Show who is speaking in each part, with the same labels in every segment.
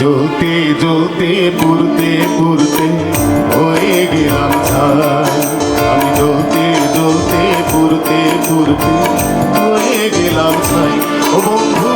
Speaker 1: জ্বলতে জ্বলতে পুরতে পুরতে হয়ে গেলাম আমি জ্বলতে জ্বলতে পুরতে পুরতে হয়ে গেলাম ও বন্ধু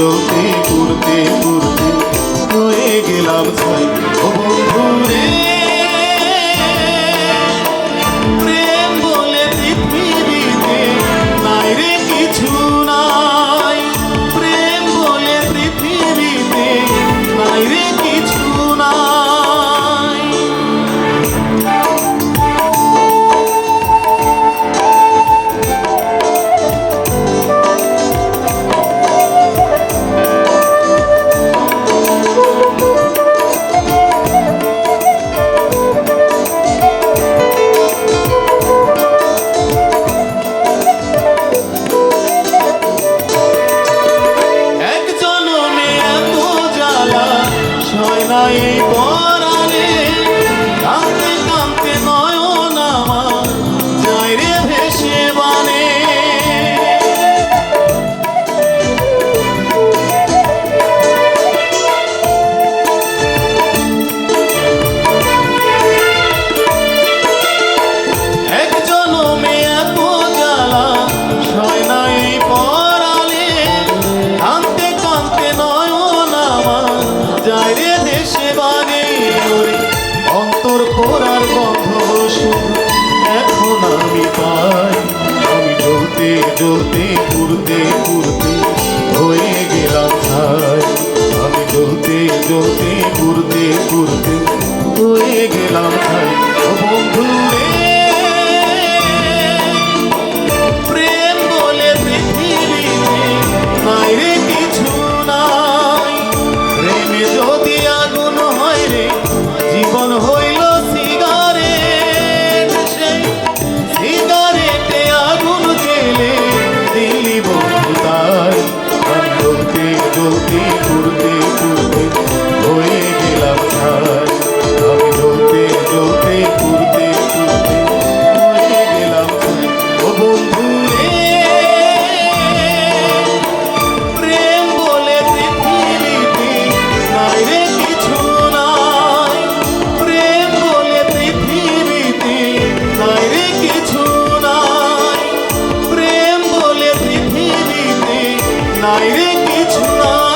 Speaker 1: জ্যোতি ঘুরতে ঘুরতে হয়ে গেলাম ছাই। পোড়ার গন্ধ এখন আমি পাই আমি জ্বলতে জ্বলতে পুরতে পুরতে হয়ে গেলাম ছাই। চলতে ঘুরতে ঘুরতে হয়ে গেলাম আমি চলতে চলতে ঘুরতে হয়ে গেলাম ও বন্ধু প্রেম বলে কিছু প্রেম কিছু প্রেম বলে 啊